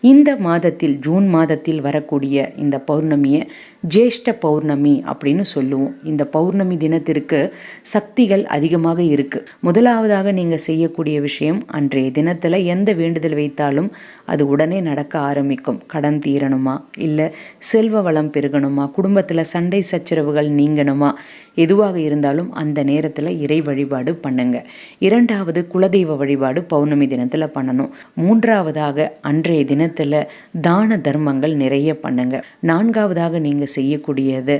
இந்த மாதத்தில் ஜூன் மாதத்தில் வரக்கூடிய இந்த பௌர்ணமியை ஜேஷ்ட பௌர்ணமி அப்படின்னு சொல்லுவோம். இந்த பௌர்ணமி தினத்திற்கு சக்திகள் அதிகமாக இருக்கு. முதலாவதாக நீங்கள் செய்யக்கூடிய விஷயம் அன்றைய தினத்தில் எந்த வேண்டுதல் வைத்தாலும் அது உடனே நடக்க ஆரம்பிக்கும். கடன் தீரணுமா? இல்லை செல்வ வளம் பெருகணுமா? குடும்பத்தில் சண்டை சச்சரவுகள் நீங்கணுமா? எதுவாக இருந்தாலும் அந்த நேரத்தில் இறை வழிபாடு பண்ணுங்க. இரண்டாவது குலதெய்வ வழிபாடு பௌர்ணமி தினத்தில் பண்ணணும். மூன்றாவதாக அன்றைய தினம் தினத்தில் தான தர்மங்கள் நிறைய பண்ணுங்க. நான்காவதாக நீங்கள் செய்யக்கூடியது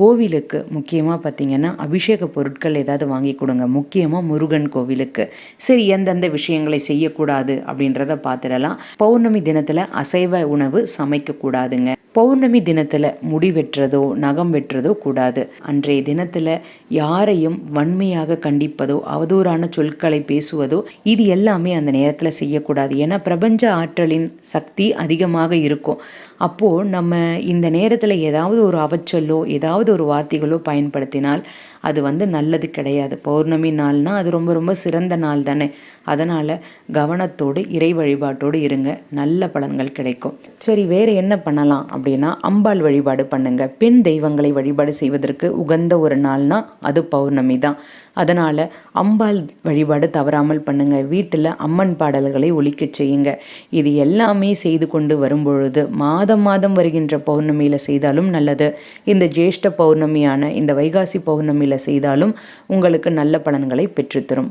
கோவிலுக்கு முக்கியமாக பார்த்தீங்கன்னா அபிஷேக பொருட்கள் ஏதாவது வாங்கி கொடுங்க. முக்கியமாக முருகன் கோவிலுக்கு. சரி எந்தெந்த விஷயங்களை செய்யக்கூடாது அப்படின்றத பார்த்துடலாம் பௌர்ணமி தினத்தில் அசைவ உணவு சமைக்கக்கூடாதுங்க. பௌர்ணமி தினத்தில் முடி வெட்டுறதோ நகம் வெட்டுறதோ கூடாது. அன்றைய தினத்தில் யாரையும் வன்மையாக கண்டிப்பதோ அவதூறான சொற்களை பேசுவதோ இது எல்லாமே அந்த நேரத்தில் செய்யக்கூடாது. ஏன்னா பிரபஞ்ச ஆற்றலின் சக்தி அதிகமாக இருக்கும். அப்போது நம்ம இந்த நேரத்தில் ஏதாவது ஒரு அவச்சொல்லோ ஏதாவது ஒரு வார்த்தைகளோ பயன்படுத்தினால் அது வந்து நல்லது கிடையாது. பௌர்ணமி நாள்னால் அது ரொம்ப ரொம்ப சிறந்த நாள் தானே. அதனால் கவனத்தோடு இறை வழிபாட்டோடு இருங்க. நல்ல பலன்கள் கிடைக்கும். சரி வேறு என்ன பண்ணலாம்? அப்படின்னா அம்பாள் வழிபாடு பண்ணுங்க. பெண் தெய்வங்களை வழிபாடு செய்வதற்கு உகந்த ஒரு நாள்னா அது பௌர்ணமி தான். அதனால் அம்பாள் வழிபாடு தவறாமல் பண்ணுங்க. வீட்டில் அம்மன் பாடல்களை ஒழிக்கச் செய்யுங்க. இது எல்லாமே செய்து கொண்டு வரும்பொழுது மாதம் மாதம் வருகின்ற பௌர்ணமியில் செய்தாலும் நல்லது. இந்த ஜேஷ்ட பௌர்ணமியான இந்த வைகாசி பௌர்ணமியில் செய்தாலும் உங்களுக்கு நல்ல பலன்களை பெற்றுத்தரும்